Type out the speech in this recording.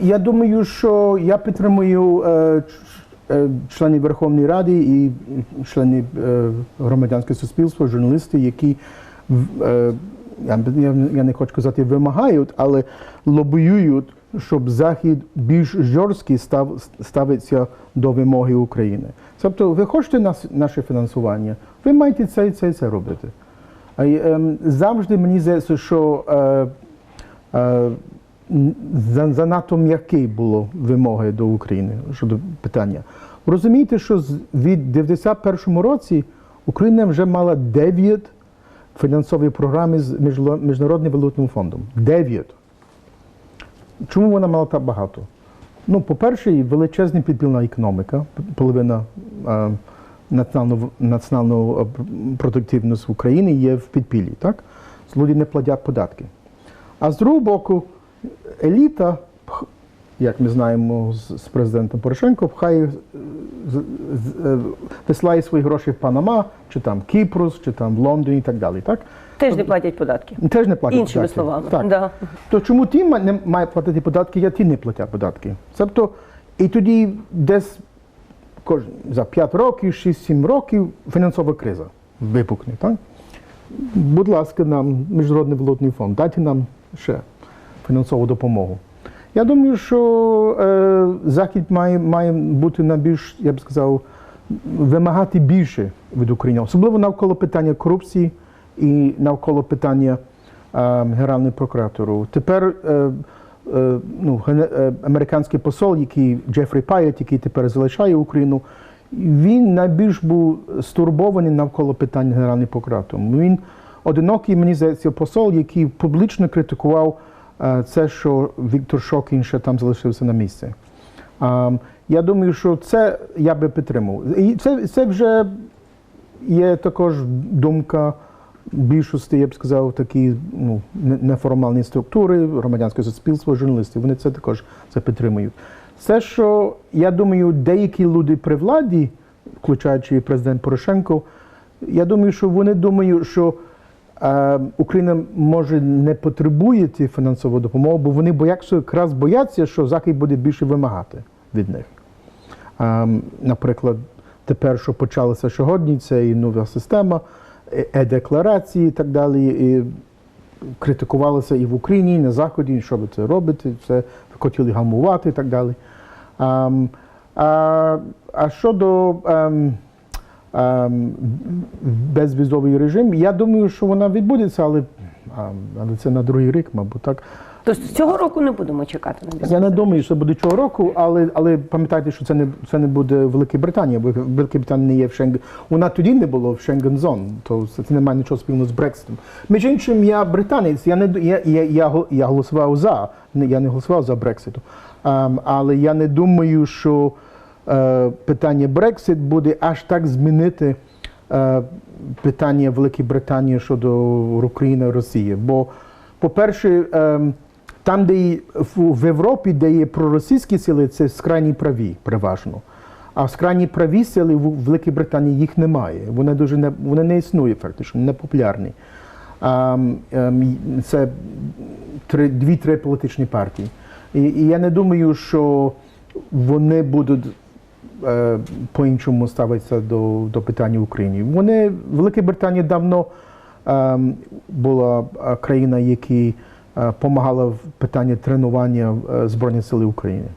Я думаю, що я підтримую е, е, членів Верховної Ради і членів е, громадянського суспільства, журналісти, які я, не хочу казати вимагають, але лобіюють, щоб Захід більш жорсткий став, ставиться до вимоги України. Тобто, ви хочете нас, наше фінансування, ви маєте це і це і це робити. Ем, завжди мені здається, що занадто м'які було вимоги до України щодо питання. Розумієте, що від 91 році Україна вже мала 9 фінансові програми з Міжнародним валютним фондом. 9. Чому вона мала так багато? Ну, по-перше, величезна підпільна економіка, половина е, національного, національного продуктивності в Україні є в підпіллі, так? Люди не платять податки. А з другого боку, еліта, як ми знаємо з, президентом Порошенко, пхає, е, висилає свої гроші в Панама, чи там Кіпрус, чи там в Лондоні і так далі. Так? Теж не платять податки. Теж не платять Іншими податки. словами. Так. Да. То чому ті не має платити податки, а ті не платять податки? Тобто, і тоді десь за 5 років, 6-7 років фінансова криза випукне. Так? Будь ласка, нам Міжнародний валютний фонд, дайте нам ще фінансову допомогу. Я думаю, що е, Захід має, має бути на більш, я б сказав, вимагати більше від України, особливо навколо питання корупції і навколо питання е, Генеральної прокуратури. Тепер е, е, ну, е, американський посол, який Джефрі Паєт, який тепер залишає Україну, він найбільш був стурбований навколо питань Генеральної прокуратури. Він одинокий, мені здається, посол, який публічно критикував це, що Віктор Шокін ще там залишився на місці. Я думаю, що це я би підтримував. І це, це вже є також думка більшості, я б сказав, такі ну, неформальні структури, громадянське суспільство, журналістів. Вони це також це підтримують. Це, що я думаю, деякі люди при владі, включаючи президент Порошенко, я думаю, що вони думають, що е, Україна може не потребує ці фінансову допомогу, бо вони бояться, якраз бояться, що Захід буде більше вимагати від них. Ем, наприклад, тепер, що почалося сьогодні, це і нова система, е- е-декларації і так далі. І критикувалося і в Україні, і на Заході, що ви це робите, це хотіли гамувати і так далі. Ем, а, а щодо ем, безвізовий режим, я думаю, що вона відбудеться, але, ем, але це на другий рік, мабуть, так. Тобто цього року не будемо чекати на Я не думаю, що буде цього року, але, але пам'ятайте, що це не, це не буде Велика Британія, бо Велика Британія не є в Шенген. Вона тоді не було в Шенген зон, то це не має нічого спільного з Брекситом. Між іншим, я британець, я не я, я, я, я голосував за, я не голосував за Брекситу. Ем, але я не думаю, що питання Брексит буде аж так змінити е, питання Великої Британії щодо України і Росії. Бо, по-перше, ем, там, де в, Європі, де є проросійські сили, це скрайні праві, переважно. А в скрайні праві сили в Великій Британії їх немає. Вони дуже не вони не існують фактично, не популярні. Це три, дві-три політичні партії. І, я не думаю, що вони будуть е, по-іншому ставиться до, до питання України. Вони, Велика Британія давно ем, була е, країна, яка допомагала в питанні тренування е, Збройних сил України.